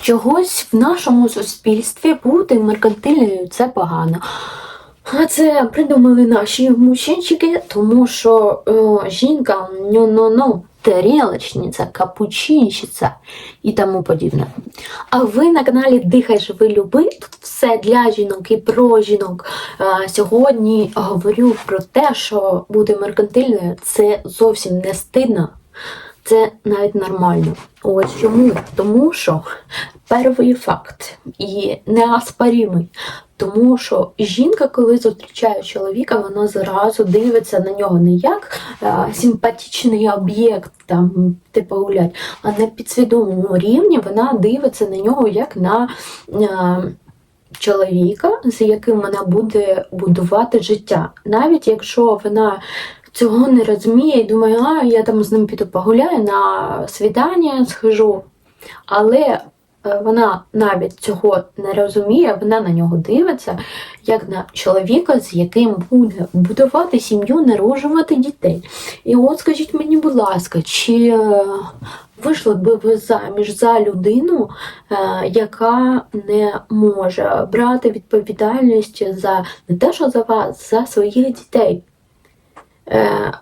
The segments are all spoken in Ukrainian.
чогось в нашому суспільстві бути меркантильною це погано. А це придумали наші мужчинчики, тому що е, жінка ну, ну, ну, тарілочниця, капучинщиця і тому подібне. А ви на каналі Дихай Живи Люби. Тут все для жінок і про жінок. Е, сьогодні говорю про те, що бути меркантильною це зовсім не стидно. Це навіть нормально. Ось чому? Тому що перший факт і неоспоримий. Тому що жінка, коли зустрічає чоловіка, вона зразу дивиться на нього не як е, симпатичний об'єкт, там, типу гулять, а на підсвідомому рівні вона дивиться на нього як на е, чоловіка, з яким вона буде будувати життя. Навіть якщо вона цього не розуміє і думає, а я там з ним піду погуляю, на свідання схожу. Але е, вона навіть цього не розуміє, вона на нього дивиться, як на чоловіка, з яким буде будувати сім'ю, народжувати дітей. І от скажіть мені, будь ласка, чи е, вийшли би ви заміж за людину, е, яка не може брати відповідальність за не те, що за вас, за своїх дітей? Е,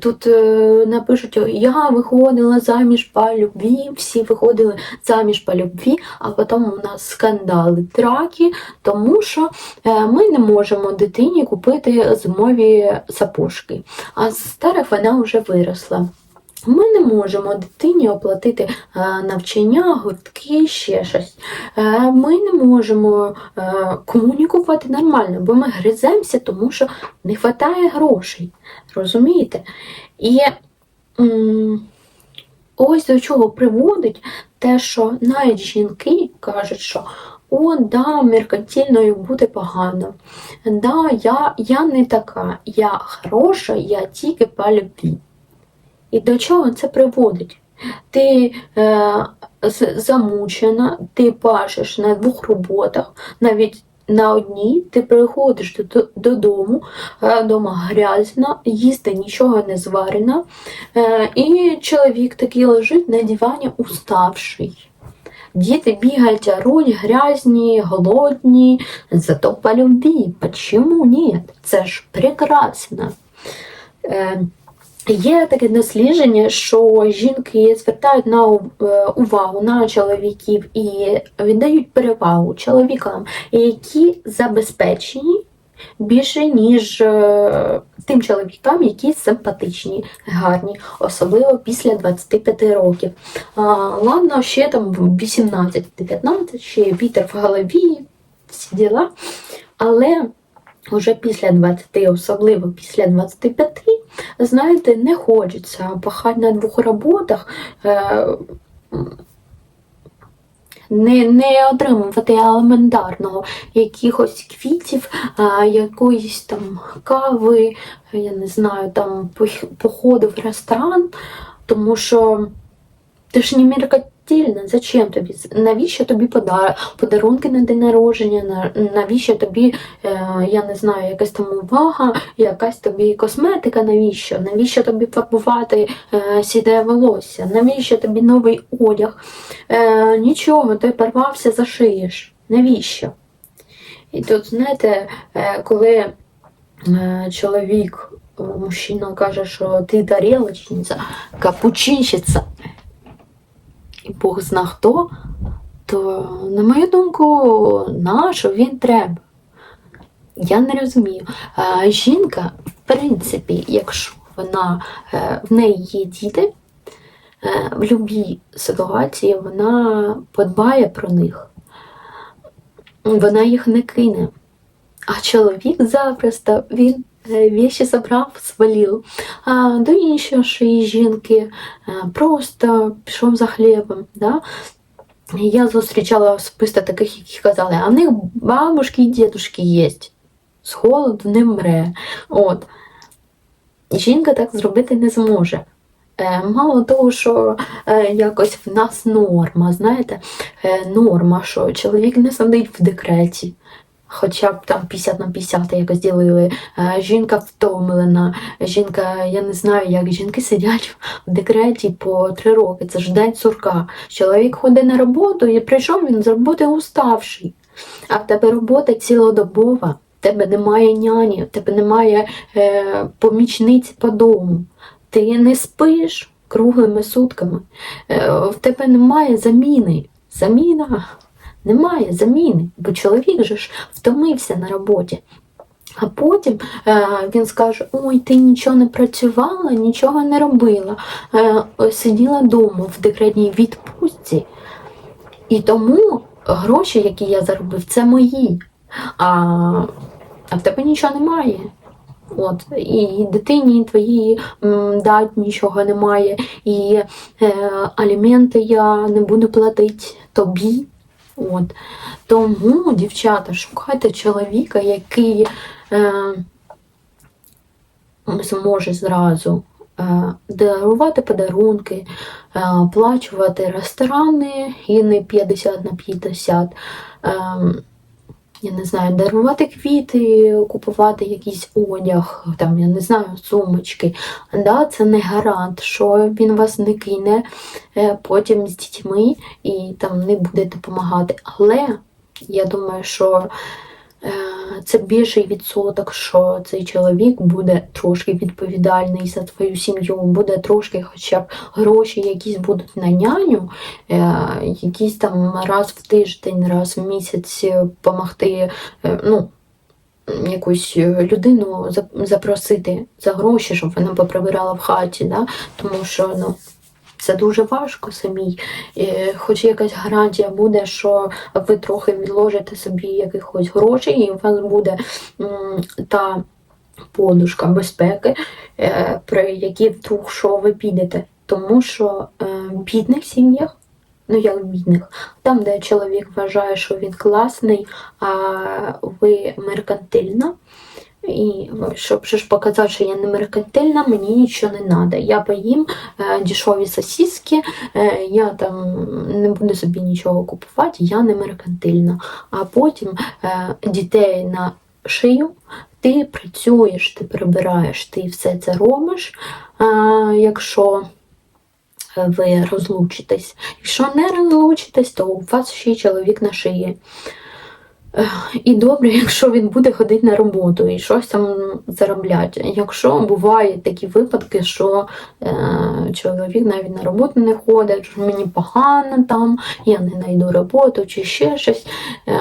Тут е, напишуть, я виходила заміж по любві, всі виходили заміж по любві, а потім у нас скандали, траки, тому що е, ми не можемо дитині купити зимові сапожки, а з старих вона вже виросла. Ми не можемо дитині оплатити е, навчання, гуртки, ще щось. Е, Ми не можемо е, комунікувати нормально, бо ми гриземося, тому що не вистачає грошей. Розумієте? І ось до чого приводить те, що навіть жінки кажуть, що о, да, меркантильною бути погано. Да, я, я не така, я хороша, я тільки по любві. І до чого це приводить? Ти е, замучена, ти пашеш на двох роботах, навіть на одній ти приходиш додому, дома грязна, їсти нічого не зварено, е, і чоловік такий лежить на дивані уставший. Діти бігають, оруть, грязні, голодні, зато по любві. Почему нет? Це ж прекрасно. Е, Є таке дослідження, що жінки звертають на е, увагу на чоловіків і віддають перевагу чоловікам, які забезпечені більше, ніж е, тим чоловікам, які симпатичні, гарні, особливо після 25 років. Ладно, ще там 18-19, ще вітер в голові, всі діла. Але вже після 20, особливо після 25, знаєте, не хочеться пахати на двох роботах, е, не, не отримувати елементарного якихось квітів, якоїсь там кави, я не знаю, там походу в ресторан, тому що ти ж не меркантильна, зачем тобі? Навіщо тобі подарунки на день народження? Навіщо тобі, е, я не знаю, якась там увага, якась тобі косметика, навіщо? Навіщо тобі фарбувати е, сіде волосся? Навіщо тобі новий одяг? Е, нічого, ти порвався, зашиєш. Навіщо? І тут, знаєте, коли чоловік, мужчина каже, що ти тарілочниця, капучинщиця, і Бог зна хто, то, на мою думку, на що він треба? Я не розумію. А, жінка, в принципі, якщо вона е, в неї є діти, е, в будь-якій ситуації вона подбає про них, вона їх не кине. А чоловік запросто він віші забрав, свалив. А до іншої жінки е, просто пішов за хлібом. Да? Я зустрічала особисто таких, які казали, а в них бабушки і дідушки є. З холоду не мре. От. Жінка так зробити не зможе. Е, Мало того, що е, якось в нас норма, знаєте, е, норма, що чоловік не сидить в декреті. Хоча б там 50 на 50 якось ділили. Е, Жінка втомлена, жінка, я не знаю, як жінки сидять в декреті по три роки, це ж день сурка. Чоловік ходить на роботу і прийшов він з роботи уставший. А в тебе робота цілодобова, в тебе немає няні, в тебе немає е, помічниць по дому. Ти не спиш круглими сутками, е, в тебе немає заміни. Заміна немає заміни, бо чоловік же ж втомився на роботі. А потім е, він скаже: Ой, ти нічого не працювала, нічого не робила, е, сиділа вдома в декретній відпустці. І тому гроші, які я заробив, це мої. А, а в тебе нічого немає. От, і дитині твоїй дать нічого немає, і е, аліменти я не буду платити тобі. От. Тому, дівчата, шукайте чоловіка, який е, зможе зразу е, дарувати подарунки, е, оплачувати ресторани і не 50 на 50. Е, я не знаю, дарувати квіти, купувати якийсь одяг, там, я не знаю, сумочки. Да, це не гарант, що він вас не кине е, потім з дітьми і там не буде допомагати. Але я думаю, що е, це більший відсоток, що цей чоловік буде трошки відповідальний за твою сім'ю, буде трошки хоча б гроші якісь будуть на няню, е, якісь там раз в тиждень, раз в місяць допомогти. Ну, Якусь людину запросити за гроші, щоб вона поприбирала в хаті, да? тому що ну, це дуже важко самій. Хоч якась гарантія буде, що ви трохи відложите собі якихось грошей, і у вас буде та подушка безпеки, е, при якій вдруг що ви підете. Тому що е, в бідних сім'ях, ну як в бідних, там, де чоловік вважає, що він класний, а ви меркантильна. І щоб же ж показати, що я не меркантильна, мені нічого не треба. Я поїм е, дешеві сосиски, е, я там не буду собі нічого купувати, я не меркантильна. А потім е, дітей на шию, ти працюєш, ти прибираєш, ти все це робиш, е, якщо ви розлучитесь. Якщо не розлучитесь, то у вас ще чоловік на шиї. І добре, якщо він буде ходити на роботу і щось там заробляти. Якщо бувають такі випадки, що е, чоловік навіть на роботу не ходить, що мені погано там, я не знайду роботу чи ще щось, е,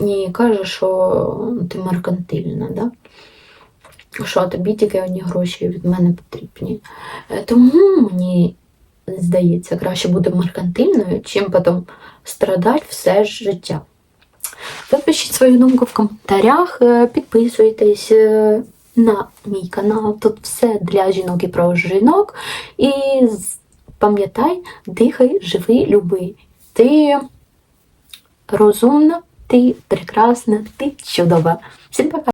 і каже, що ти меркантильна, да? що тобі тільки одні гроші від мене потрібні. Е, Тому мені здається, краще бути меркантильною, чим потім страдати все життя. Ви свою думку в коментарях, е, підписуйтесь е, на мій канал. Тут все для жінок і про жінок. І пам'ятай, дихай, живи, люби. Ти розумна, ти прекрасна, ти чудова. Всім пока!